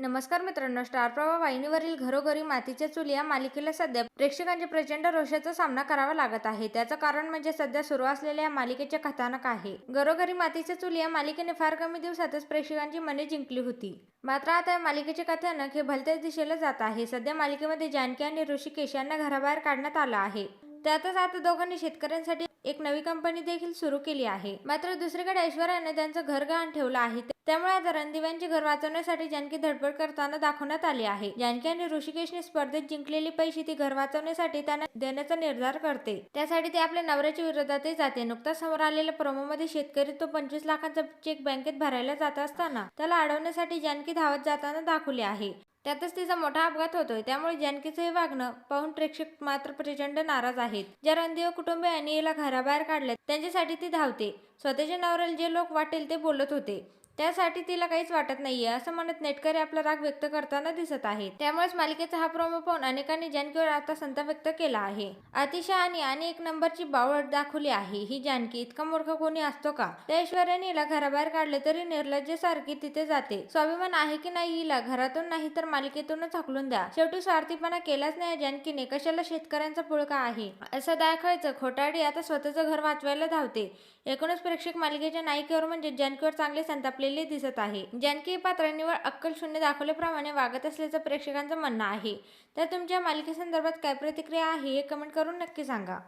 नमस्कार मित्रांनो स्टार प्रवाह वाहिनीवरील घरोघरी मातीच्या चुली या मालिकेला सध्या प्रेक्षकांच्या प्रचंड रोषाचा सामना करावा लागत आहे. त्याचं कारण म्हणजे सध्या सुरू असलेल्या या मालिकेचे कथानक आहे. घरोघरी मातीच्या चुली या मालिकेने फार कमी दिवसातच प्रेक्षकांची मने जिंकली होती. मात्र आता या मालिकेचे कथानक हे भलत्याच दिशेला जात आहे. सध्या मालिकेमध्ये जानकी आणि ऋषिकेश यांना घराबाहेर काढण्यात आलं आहे. त्यातच आता दोघांनी शेतकऱ्यांसाठी एक नवी कंपनी देखील सुरू केली आहे. मात्र दुसरीकडे ऐश्वर्याने त्यांचं घर गहाण ठेवलं आहे. त्यामुळे आता रणदिव्यांचे घर वाचवण्यासाठी जानकी धडपड करताना दाखवण्यात आली आहे. जानकी आणि ऋषिकेशने स्पर्धेत जिंकलेली पैसे ती घर वाचवण्यासाठी त्यांना देण्याचा निर्धार करते. त्यासाठी ते आपल्या नवऱ्याच्या विरोधातही जाते. नुकताच समोर आलेल्या प्रोमोमध्ये शेतकरी तो पंचवीस लाखांचा चेक बँकेत भरायला जात असताना त्याला अडवण्यासाठी जानकी धावत जाताना दाखवली आहे. त्यातच तिचा मोठा अपघात होतोय. त्यामुळे जानकीचं हे वागणं पाहून प्रेक्षक मात्र प्रचंड नाराज आहेत. ज्या रणदेव कुटुंबियांनी हिला घराबाहेर काढले त्यांच्यासाठी ती धावते. स्वतःच्या नवऱ्याला जे लोक वाटेल ते बोलत होते. त्यासाठी तिला काहीच वाटत नाहीये असं म्हणत नेटकरी आपला राग व्यक्त करताना दिसत आहे. त्यामुळेच मालिकेचा हा प्रोमो पाहून अनेकांनी जानकीवर आता संताप व्यक्त केला आहे. अतिशय आणि आणि एक नंबरची बावळ दाखवली आहे. ही जानकी इतका मूर्ख कोणी असतो का? त्या ऐश्वर्याने हिला घराबाहेर काढले तरी निर्लज्जेसारखी तिथे जाते. स्वाभिमान आहे की नाही हिला? घरातून नाही तर मालिकेतूनच हाकलून द्या. शेवटी स्वार्थीपणा केलाच नाही जानकीने. कशाला शेतकऱ्यांचा पुळका आहे? असं दाखवायचं खोटाडी आता स्वतःचं घर वाचवायला धावते. एकूणच प्रेक्षक मालिकेच्या नायिकेवर म्हणजे जानकीवर चांगले संतापलेले दिसत आहे. जानकी पात्र निवळ अक्कल शून्य दाखवल्याप्रमाणे वागत असल्याचं प्रेक्षकांचं म्हणणं आहे. तर तुमच्या मालिकेसंदर्भात काय प्रतिक्रिया आहे हे कमेंट करून नक्की सांगा.